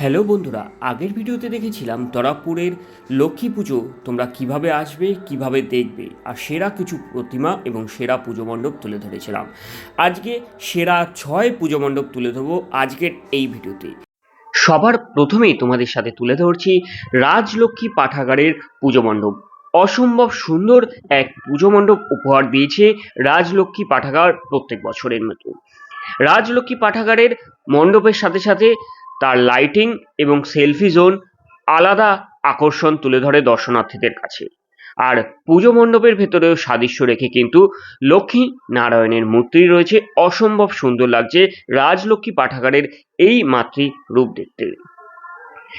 Hello বন্ধুরা, আগের ভিডিওতে দেখেছিলাম তরাপুরের লক্ষ্মী পুজো, তোমরা কীভাবে আসবে, কীভাবে দেখবে, আর সেরা কিছু প্রতিমা এবং সেরা পুজো মণ্ডপ তুলে ধরেছিলাম। আজকে সেরা ছয় পুজো মণ্ডপ তুলে ধরবো আজকের এই ভিডিওতে। সবার প্রথমেই তোমাদের সাথে তুলে ধরছি রাজলক্ষ্মী পাঠাগারের পুজো মণ্ডপ। অসম্ভব সুন্দর এক পুজো মণ্ডপ উপহার দিয়েছে রাজলক্ষ্মী পাঠাগার প্রত্যেক বছরের মতো। রাজলক্ষ্মী পাঠাগারের মণ্ডপের সাথে সাথে তার লাইটিং এবং সেলফি জোন আলাদা আকর্ষণ তুলে ধরে দর্শনার্থীদের কাছে। আর পুজো মণ্ডপের ভেতরেও সাদৃশ্য রেখে কিন্তু লক্ষ্মী নারায়ণের মূর্তি রয়েছে। অসম্ভব সুন্দর লাগছে রাজলক্ষ্মী পাঠাগারের এই মাতৃ রূপ দেখতে।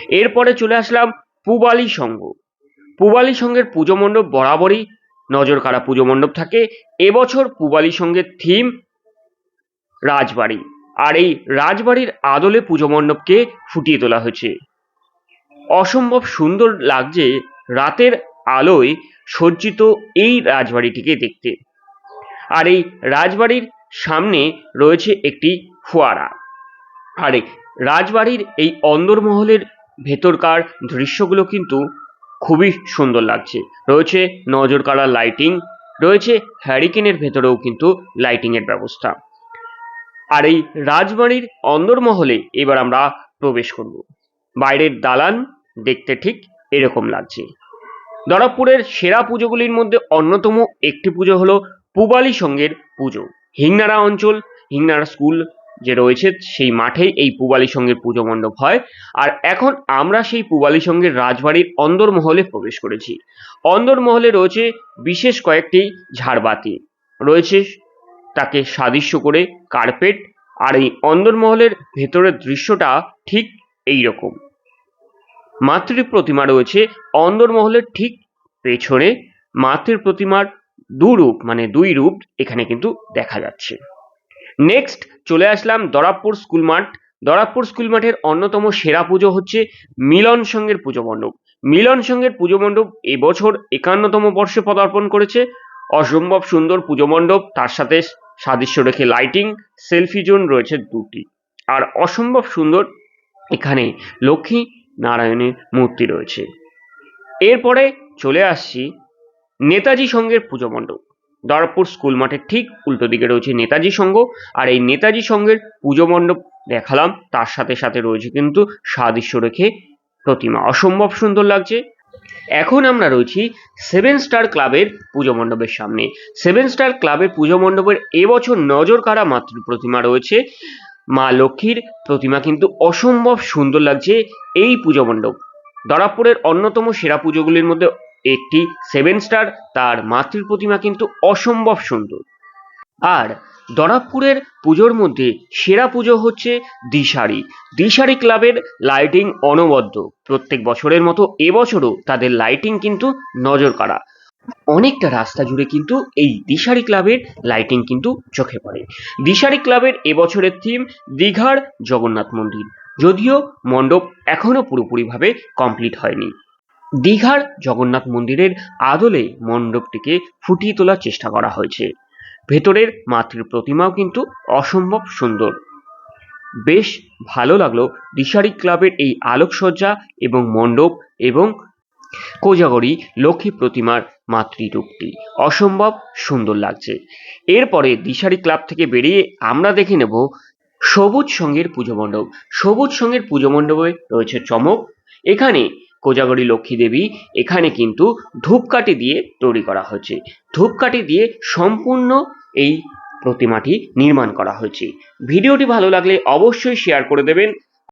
এরপরে চলে আসলাম পুবালি সংঘ পুবালি সংঘের পুজো মণ্ডপ বরাবরই নজর কাড়া পুজো মণ্ডপ থাকে। এবছর পুবালি সংঘের থিম রাজবাড়ি। আর এই রাজবাড়ির আদলে পুজো মণ্ডপকে ফুটিয়ে তোলা হয়েছে। অসম্ভব সুন্দর লাগছে রাতের আলোয় সজ্জিত এই রাজবাড়িটিকে দেখতে। আর এই রাজবাড়ির সামনে রয়েছে একটি ফোয়ারা। আর রাজবাড়ির এই অন্দরমহলের ভেতরকার দৃশ্যগুলো কিন্তু খুবই সুন্দর লাগছে। রয়েছে নজর কাড়া লাইটিং রয়েছে হ্যারিকেনের ভেতরেও কিন্তু লাইটিংয়ের ব্যবস্থা। আর এই রাজবাড়ির অন্দরমহলে এবার আমরা প্রবেশ করব। বাইরের দালান দেখতে ঠিক এরকম লাগছে। দরবপুরের সেরা পুজোগুলির মধ্যে অন্যতম একটি পুজো হলো পুবালি সঙ্গের পুজো। হিংনারা অঞ্চল, হিংনারা স্কুল যে রয়েছে, সেই মাঠেই এই পুবালি সঙ্গের পুজো মণ্ডপ হয়। আর এখন আমরা সেই পুবালি সঙ্গের রাজবাড়ির অন্দরমহলে প্রবেশ করেছি। অন্দরমহলে রয়েছে বিশেষ কয়েকটি ঝাড়বাতি। রয়েছে তাকে সাদৃশ্য করে কার্পেট আর এই অন্দরমহলের ভেতরের দৃশ্যটা ঠিক এই রকম মাতৃ প্রতিমা রয়েছে অন্দরমহলের ঠিক পেছনে। মাতৃ প্রতিমার দু রূপ মানে দুই রূপ এখানে কিন্তু দেখা যাচ্ছে। নেক্সট চলে আসলাম দরাবপুর স্কুল মাঠ। দরাবপুর স্কুল মাঠের অন্যতম সেরা পুজো হচ্ছে মিলন সঙ্গের পুজো মণ্ডপ। মিলন সঙ্গের পুজো মণ্ডপ এবছর একান্নতম বর্ষে পদার্পণ করেছে। অসম্ভব সুন্দর পুজো মণ্ডপ, তার সাথে সাদৃশ্য রেখে লাইটিং সেলফি জোন রয়েছে দুটি। আর অসম্ভব সুন্দর এখানে লক্ষ্মী নারায়ণের মূর্তি রয়েছে। এরপরে চলে আসছি নেতাজি সংঘের পুজো মণ্ডপ। দরপুর স্কুল মাঠের ঠিক উল্টো দিকে রয়েছে নেতাজি সংঘ। আর এই নেতাজি সংঘের পুজো মণ্ডপ দেখালাম। তার সাথে সাথে রয়েছে কিন্তু সাদৃশ্য রেখে প্রতিমা। অসম্ভব সুন্দর লাগছে। এখন আমরা রয়েছি সেভেন স্টার ক্লাবের পুজো মণ্ডপের সামনে। সেভেন স্টার ক্লাবের পুজো মণ্ডপের এবছর নজর কাড়া মাতৃ প্রতিমা রয়েছে। মা লক্ষ্মীর প্রতিমা কিন্তু অসম্ভব সুন্দর লাগছে এই পুজো মণ্ডপ। দরাপুরের অন্যতম সেরা পুজোগুলির মধ্যে একটি সেভেন স্টার তার মাতৃ প্রতিমা কিন্তু অসম্ভব সুন্দর। আর দরাবপুরের পুজোর মধ্যে সেরা পুজো হচ্ছে দিশারি। দিশারি ক্লাবের লাইটিং অনবদ্য। প্রত্যেক বছরের মতো এবছরও তাদের লাইটিং কিন্তু নজর কাড়া অনেকটা রাস্তা জুড়ে কিন্তু এই দিশারি ক্লাবের লাইটিং কিন্তু চোখে পড়ে। দিশারি ক্লাবের এবছরের থিম দীঘার জগন্নাথ মন্দির। যদিও মণ্ডপ এখনও পুরোপুরিভাবে কমপ্লিট হয়নি। দীঘার জগন্নাথ মন্দিরের আদলে মণ্ডপটিকে ফুটিয়ে তোলার চেষ্টা করা হয়েছে। ভেতরের মাতৃ প্রতিমাও কিন্তু অসম্ভব সুন্দর। বেশ ভালো লাগল দিশারি ক্লাবের এই আলোকসজ্জা এবং মণ্ডপ এবং কোজাগরি লক্ষ্মী প্রতিমার মাতৃরূপটি। অসম্ভব সুন্দর লাগছে। এরপরে দিশারি ক্লাব থেকে বেরিয়ে আমরা দেখে নেব সবুজ সঙ্গের পুজো মণ্ডপ। সবুজ সঙ্গের পুজো মণ্ডপে রয়েছে চমক। এখানে কোজাগরী লক্ষ্মী দেবী, এখানে কিন্তু ধূপকাঠি দিয়ে তৈরি করা হয়েছে। ধূপকাঠি দিয়ে সম্পূর্ণ এই প্রতিমাটি নির্মাণ করা হয়েছে। ভিডিওটি ভালো লাগলে অবশ্যই শেয়ার করে দেবেন।